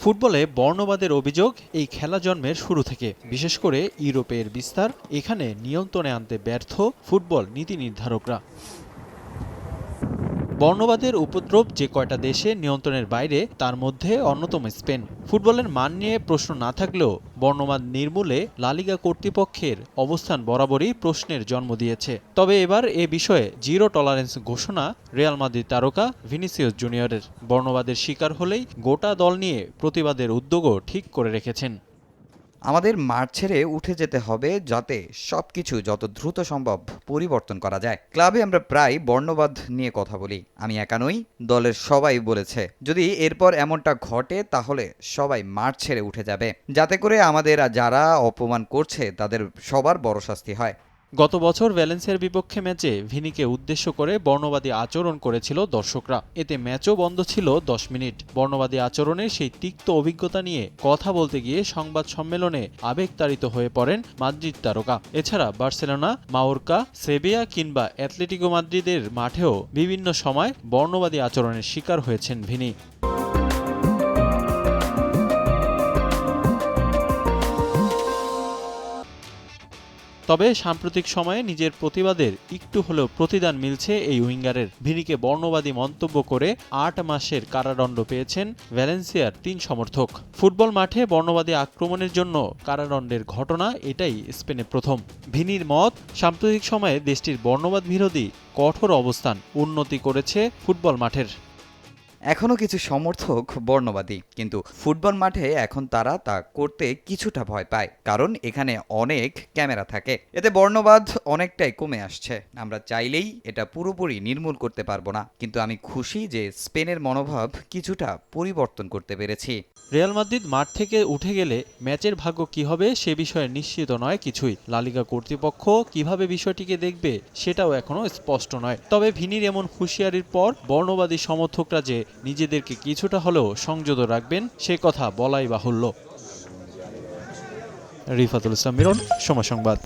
ফুটবলে বর্ণবাদের অভিযোগ এই খেলা জন্মের শুরু থেকে। বিশেষ করে ইউরোপের বিস্তার, এখানে নিয়ন্ত্রণে আনতে ব্যর্থ ফুটবল নীতি নির্ধারকরা। বর্ণবাদের উপদ্রব যে কয়টা দেশে নিয়ন্ত্রণের বাইরে, তার মধ্যে অন্যতম স্পেন। ফুটবলের মান নিয়ে প্রশ্ন না থাকলেও বর্ণবাদ নির্মূলে লালিগা কর্তৃপক্ষের অবস্থান বরাবরই প্রশ্নের জন্ম দিয়েছে। তবে এবার এ বিষয়ে জিরো টলারেন্স ঘোষণা রিয়াল মাদ্রিদ তারকা ভিনিসিয়াস জুনিয়রের। বর্ণবাদের শিকার হলেই গোটা দল নিয়ে প্রতিবাদের উদ্যোগও ঠিক করে রেখেছেন। আমাদের মাঠ ছেড়ে উঠে যেতে হবে যাতে সব কিছু যত দ্রুত সম্ভব পরিবর্তন করা যায়। ক্লাবে আমরা প্রায় বর্ণবাদ নিয়ে কথা বলি। আমি একা নই, দলের সবাই বলেছে, যদি এরপর এমনটা ঘটে তাহলে সবাই মাঠ ছেড়ে উঠে যাবে। যাতে করে আমাদের যারা অপমান করছে তাদের সবার বড় শাস্তি হয়। গত বছর ভ্যালেন্সিয়ার বিপক্ষে ম্যাচে ভিনিকে উদ্দেশ্য করে বর্ণবাদী আচরণ করেছিল দর্শকরা। এতে ম্যাচও বন্ধ ছিল দশ মিনিট। বর্ণবাদী আচরণের সেই তিক্ত অভিজ্ঞতা নিয়ে কথা বলতে গিয়ে সংবাদ সম্মেলনে আবেগতাড়িত হয়ে পড়েন মাদ্রিদ তারকা। এছাড়া বার্সেলোনা, মাওরকা সেভিয়া কিংবা অ্যাথলেটিকো মাদ্রিদের মাঠেও বিভিন্ন সময় বর্ণবাদী আচরণের শিকার হয়েছেন ভিনি। তবে সাম্প্রতিক সময়ে নিজের প্রতিবাদের একটু হলেও প্রতিদান মিলছে এই উইঙ্গারের। ভিনিকে বর্ণবাদী মন্তব্য করে আট মাসের কারাদণ্ড পেয়েছেন ভ্যালেন্সিয়ার তিন সমর্থক। ফুটবল মাঠে বর্ণবাদী আক্রমণের জন্য কারাদণ্ডের ঘটনা এটাই স্পেনে প্রথম। ভিনির মত, সাম্প্রতিক সময়ে দেশটির বর্ণবাদ বিরোধী কঠোর অবস্থান উন্নতি করেছে ফুটবল মাঠের। এখনও কিছু সমর্থক বর্ণবাদী, কিন্তু ফুটবল মাঠে এখন তারা তা করতে কিছুটা ভয় পায়, কারণ এখানে অনেক ক্যামেরা থাকে। এতে বর্ণবাদ অনেকটাই কমে আসছে। আমরা চাইলেই এটা পুরোপুরি নির্মূল করতে পারব না, কিন্তু আমি খুশি যে স্পেনের মনোভাব কিছুটা পরিবর্তন করতে পেরেছি। রিয়াল মাদ্রিদ মাঠ থেকে উঠে গেলে ম্যাচের ভাগ্য কি হবে সে বিষয়ে নিশ্চিত নয় কিছুই। লালিগা কর্তৃপক্ষ কীভাবে বিষয়টিকে দেখবে সেটাও এখনও স্পষ্ট নয়। তবে ভিনির এমন হুঁশিয়ারির পর বর্ণবাদী সমর্থকরা যে নিজেদেরকে কিছুটা হলেও সংযত রাখবেন সে কথা বলাই বাহুল্য। রিফাতুল ইসলাম মিরন সময় সংবাদ।